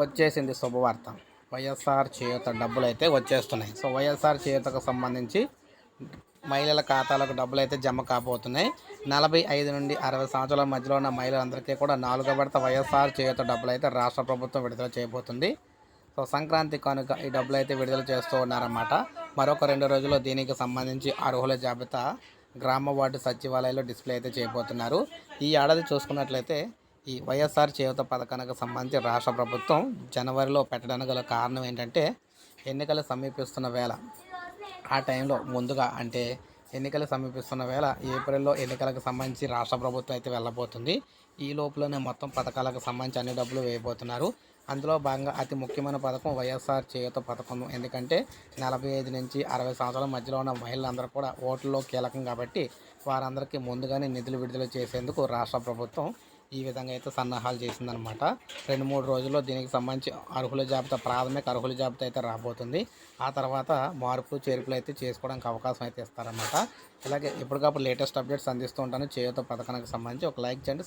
వచ్చేసింది శుభవార్త. వైఎస్ఆర్ చేయూత డబ్బులు అయితే వచ్చేస్తున్నాయి. సో వైఎస్ఆర్ చేయూతకు సంబంధించి మహిళల ఖాతాలకు డబ్బులు అయితే జమ కాబోతున్నాయి. నలభై ఐదు నుండి అరవై సంవత్సరాల మధ్యలో ఉన్న మహిళలందరికీ కూడా నాలుగో విడత వైఎస్ఆర్ చేయూత డబ్బులు అయితే రాష్ట్ర ప్రభుత్వం విడుదల చేయబోతుంది. సో సంక్రాంతి కనుక ఈ డబ్బులు అయితే విడుదల చేస్తూ ఉన్నారన్నమాట. మరొక రెండు రోజుల్లో దీనికి సంబంధించి అర్హుల జాబితా గ్రామ వార్డు సచివాలయంలో డిస్ప్లే అయితే చేయబోతున్నారు. ఈ ఏడాది చూసుకున్నట్లయితే ఈ వైఎస్ఆర్ చేయూత పథకానికి సంబంధించి రాష్ట్ర ప్రభుత్వం జనవరిలో పెట్టడానికి గల కారణం ఏంటంటే ఎన్నికలు సమీపిస్తున్న వేళ ఆ టైంలో ముందుగా అంటే ఎన్నికలు సమీపిస్తున్న వేళ ఏప్రిల్లో ఎన్నికలకు సంబంధించి రాష్ట్ర ప్రభుత్వం అయితే వెళ్ళబోతుంది. ఈ లోపలనే మొత్తం పథకాలకు సంబంధించి అన్ని డబ్బులు వేయబోతున్నారు. అందులో భాగంగా అతి ముఖ్యమైన పథకం వైఎస్ఆర్ చేయూత పథకం. ఎందుకంటే నలభై ఐదు నుంచి అరవై సంవత్సరాల మధ్యలో ఉన్న మహిళలందరూ కూడా ఓట్లలో కీలకం కాబట్టి వారందరికీ ముందుగానే నిధులు విడుదల చేసేందుకు రాష్ట్ర ప్రభుత్వం ఈ విధంగా అయితే సన్నాహాలు చేసిందనమాట రెండు మూడు రోజుల్లో దీనికి సంబంధించి అర్హుల జాబితా ప్రాథమిక అర్హుల జాబితా అయితే రాబోతుంది. ఆ తర్వాత మార్పులు చేర్పులు అయితే చేసుకోవడానికి అవకాశం అయితే ఇస్తారన్నమాట. ఇలాగే ఎప్పటికప్పుడు లేటెస్ట్ అప్డేట్స్ అందిస్తూ ఉంటాను. చేయూత పథకానికి సంబంధించి ఒక లైక్ చేయండి